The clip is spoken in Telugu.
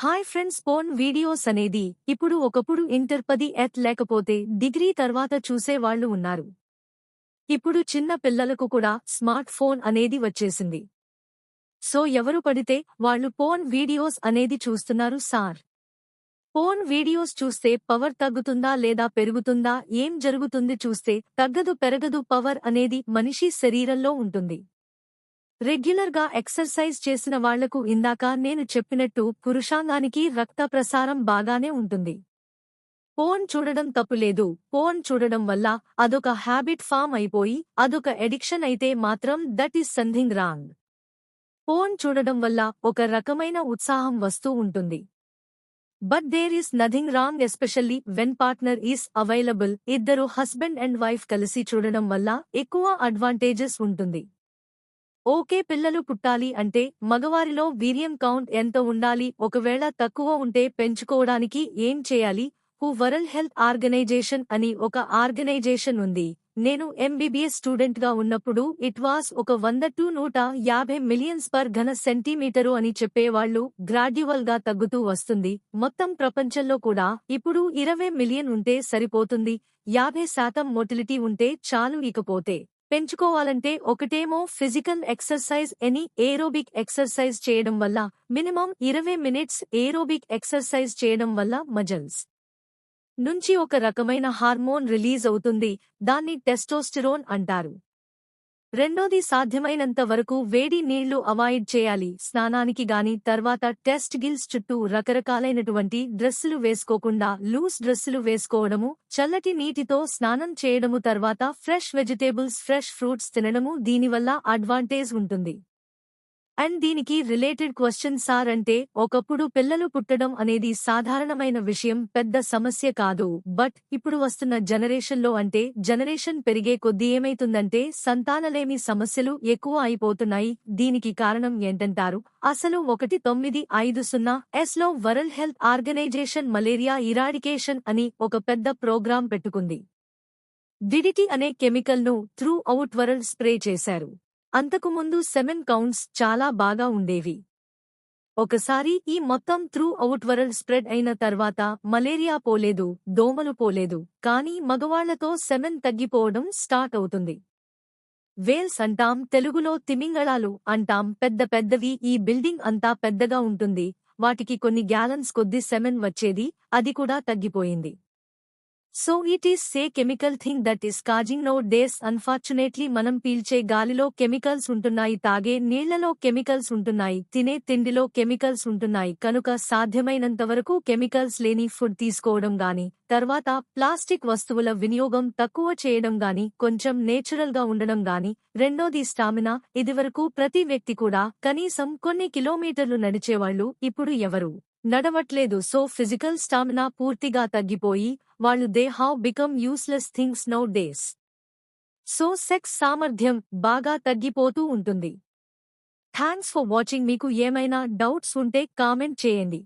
హాయ్ ఫ్రెండ్స్ పోన్ వీడియోస్ అనేది ఇప్పుడు ఒకప్పుడు ఇంటర్ పది ఎత్ లేకపోతే డిగ్రీ తర్వాత చూసేవాళ్ళు ఉన్నారు. ఇప్పుడు చిన్న పిల్లలకు కూడా స్మార్ట్ ఫోన్ అనేది వచ్చేసింది. సో ఎవరు పడితే వాళ్ళు పోన్ వీడియోస్ అనేది చూస్తున్నారు సార్. పోన్ వీడియోస్ చూస్తే పవర్ తగ్గుతుందా లేదా పెరుగుతుందా ఏం జరుగుతుంది చూస్తే తగ్గదు పెరగదు పవర్ అనేది మనిషి శరీరంలో ఉంటుంది. రెగ్యులర్గా ఎక్సర్సైజ్ చేసిన వాళ్ళకు ఇందాక నేను చెప్పినట్టు పురుషాంగానికి రక్త ప్రసారం బాగానే ఉంటుంది. పోన్ చూడడం తప్పులేదు పోన్ చూడడం వల్ల అదొక హ్యాబిట్ ఫామ్ అయిపోయి అదొక ఎడిక్షన్ అయితే మాత్రం that is something wrong. Phone చూడడం వల్ల ఒక రకమైన ఉత్సాహం వస్తూ ఉంటుంది. But there is nothing wrong especially when partner is available. ఇద్దరు హస్బెండ్ అండ్ వైఫ్ కలిసి చూడడం వల్ల ఎక్కువ అడ్వాంటేజెస్ ఉంటుంది. ఓకే పిల్లలు పుట్టాలి అంటే మగవారిలో వీర్యం కౌంట్ ఎంత ఉండాలి? ఒకవేళ తక్కువ ఉంటే పెంచుకోవడానికి ఏం చేయాలి? హు వరల్డ్ హెల్త్ ఆర్గనైజేషన్ అని ఒక ఆర్గనైజేషన్ ఉంది. నేను ఎంబీబీఎస్ స్టూడెంట్గా ఉన్నప్పుడు ఇట్ వాస్ ఒక వంద టు నూట యాభై మిలియన్స్ పర్ ఘన సెంటీమీటరు అని చెప్పేవాళ్ళు గ్రాడ్యువల్గా తగ్గుతూ వస్తుంది. మొత్తం ప్రపంచంలో కూడా ఇప్పుడు ఇరవై మిలియన్ ఉంటే సరిపోతుంది. యాభై శాతం మోటిలిటీ ఉంటే చాలు ఇకపోతే. పెంచుకోవాలంటే ఒకటేమో physical exercise any aerobic exercise చేయడం వల్ల మినిమం ఇరవై మినిట్స్ ఏరోబిక్ ఎక్సర్సైజ్ చేయడం వల్ల మజల్స్ నుంచి ఒక రకమైన హార్మోన్ రిలీజ్ అవుతుంది దాన్ని టెస్టోస్టిరోన్ అంటారు. రెండోది సాధ్యమైనంత వరకు వేడి నీళ్ళు అవాయిడ్ చేయాలి. స్నానానికి గాని తర్వాత టెస్ట్ గిల్స్ చుట్టూ రకరకాలైనటువంటి డ్రెస్సులు వేసుకోకుండా లూస్ డ్రెస్సులు వేసుకోవడము చల్లటి నీటితో స్నానం చేయడము తర్వాత ఫ్రెష్ వెజిటేబుల్స్ ఫ్రెష్ ఫ్రూట్స్ తినడము దీనివల్ల అడ్వాంటేజ్ ఉంటుంది. అండ్ దీనికి రిలేటెడ్ క్వశ్చన్ సార్ అంటే ఒకప్పుడు పిల్లలు పుట్టడం అనేది సాధారణమైన విషయం పెద్ద సమస్య కాదు. బట్ ఇప్పుడు వస్తున్న జనరేషన్లో అంటే జనరేషన్ పెరిగే కొద్దీ ఏమైతుందంటే సంతానలేమి సమస్యలు ఎక్కువ అయిపోతున్నాయి. దీనికి కారణం ఏంటంటారు? అసలు ఒకటి తొమ్మిది ఐదు సున్నా ఎస్లో World Health Organization malaria eradication అని ఒక పెద్ద ప్రోగ్రాం పెట్టుకుంది. డిడిటి అనే కెమికల్ను త్రూ అవుట్ వరల్డ్ స్ప్రే చేశారు. అంతకుముందు సెమెన్ కౌంట్స్ చాలా బాగా ఉండేవి. ఒకసారి ఈ మొత్తం త్రూ అవుట్ వరల్డ్ స్ప్రెడ్ అయిన తర్వాత మలేరియా పోలేదు దోమలు పోలేదు కానీ మగవాళ్ళతో సెమెన్ తగ్గిపోవడం స్టార్ట్ అవుతుంది. వేల్స్ అంటాం తెలుగులో తిమింగళాలు అంటాం పెద్ద పెద్దవి ఈ బిల్డింగ్ అంతా పెద్దగా ఉంటుంది వాటికి కొన్ని గ్యాలన్స్ కొద్ది సెమెన్ వచ్చేది అది కూడా తగ్గిపోయింది. So it is say chemical thing that is causing nowadays unfortunately మనం పీల్చే గాలిలో కెమికల్స్ ఉంటున్నాయి తాగే నీళ్ళలో కెమికల్స్ ఉంటున్నాయి తినే తిండిలో కెమికల్స్ ఉంటున్నాయి. కనుక సాధ్యమైనంత వరకు కెమికల్స్ లేని ఫుడ్ తీసుకోవడం గాని తర్వాత ప్లాస్టిక్ వస్తువుల వినియోగం తక్కువ చేయడం గాని కొంచెం నేచురల్గా ఉండడం గాని రెండోది స్టామినా. ఇదివరకు ప్రతి వ్యక్తి కూడా కనీసం కొన్ని కిలోమీటర్లు నడిచేవాళ్ళు ఇప్పుడు ఎవరు? నడవట్లేదు. సో ఫిజికల్ స్టామినా పూర్తిగా తగ్గిపోయి వాళ్ళు they have become useless things nowadays so sex సామర్థ్యం బాగా తగ్గిపోతూ ఉంటుంది. Thanks for watching. మీకు ఏమైనా డౌట్స్ ఉంటే కామెంట్ చేయండి.